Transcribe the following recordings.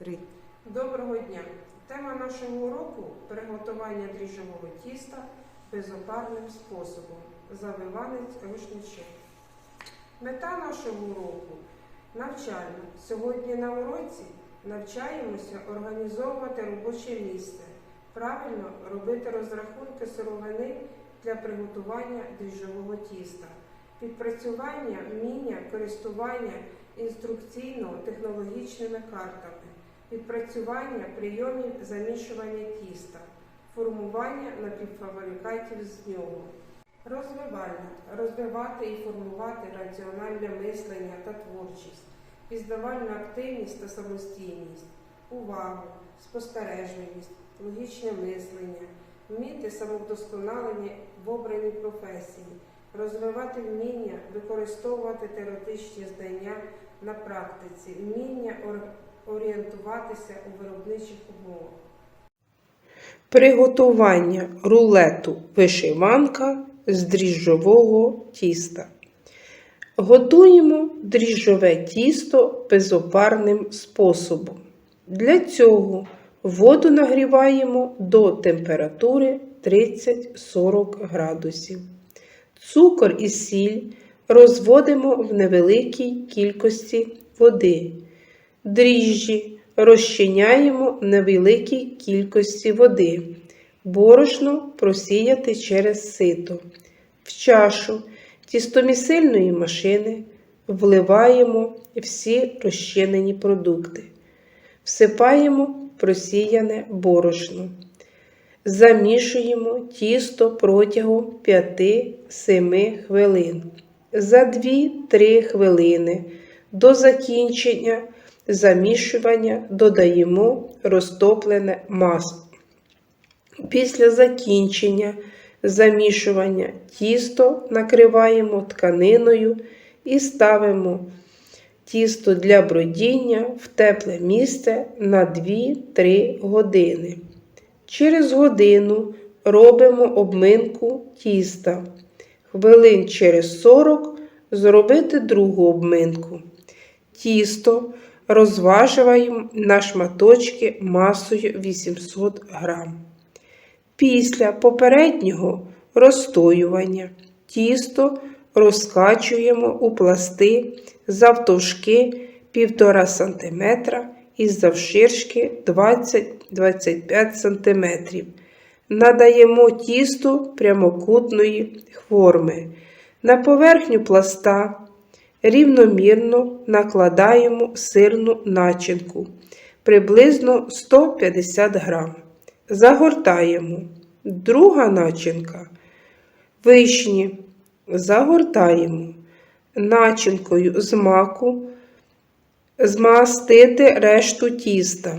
Три. Доброго дня! Тема нашого уроку приготування дріжджового тіста безопарним способом. Завиванець рушничок. Мета нашого уроку навчальна. Сьогодні на уроці навчаємося організовувати робоче місце, правильно робити розрахунки сировини для приготування дріжджового тіста, підпрацювання вміння користування інструкційно-технологічними картами відпрацювання прийомів замішування тіста, формування напівфабрикатів з нього. Розвивальне розвивати і формувати раціональне мислення та творчість, пізнавальну активність та самостійність, увагу, спостережливість, логічне мислення, вміти самовдосконалення в обраній професії, розвивати вміння використовувати теоретичні знання на практиці, вміння орієнтуватися у виробничих умовах. Приготування рулету вишиванка з дріжджового тіста. Готуємо дріжджове тісто безопарним способом. Для цього воду нагріваємо до температури 30-40 градусів. Цукор і сіль розводимо в невеликій кількості води. Дріжджі розчиняємо в невеликій кількості води. Борошно просіяти через сито. В чашу тістомісильної машини вливаємо всі розчинені продукти. Всипаємо просіяне борошно. Замішуємо тісто протягом 5-7 хвилин. За 2-3 хвилини до закінчення замішування додаємо розтоплене масло. Після закінчення замішування тісто накриваємо тканиною і ставимо тісто для бродіння в тепле місце на 2-3 години. Через годину робимо обминку тіста. Хвилин через 40 зробити другу обминку. Тісто розважуємо на шматочки масою 800 грам. Після попереднього розстоювання тісто розкачуємо у пласти завтовшки 1,5 см і завширшки 20-25 см. Надаємо тісту прямокутної форми. На поверхню пласта рівномірно накладаємо сирну начинку приблизно 150 грам. Загортаємо. Друга начинка вишні. Загортаємо начинкою з маку, змастити решту тіста.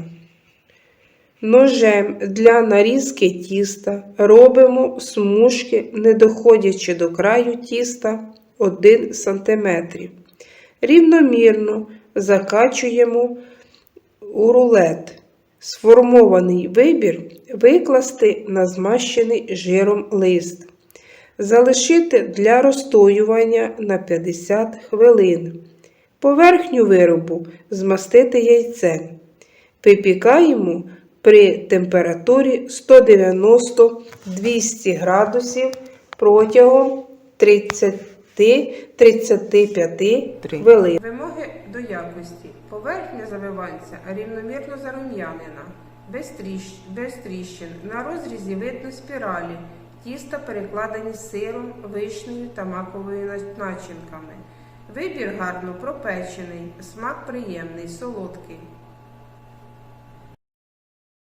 Ножем для нарізки тіста робимо смужки, не доходячи до краю тіста 1 см. Рівномірно закачуємо у рулет. Сформований вибір викласти на змащений жиром лист. Залишити для розстоювання на 50 хвилин. Поверхню виробу змастити яйцем. Випікаємо при температурі 190-200 градусів протягом 30-35 Три. хвилин. Вимоги до якості. Поверхня завиванця рівномірно зарум'янена, без, тріщ... без тріщин. На розрізі видно спіралі. Тіста перекладені сиром, вишнею та маковою начинками. Вибір гарно пропечений, смак приємний, солодкий.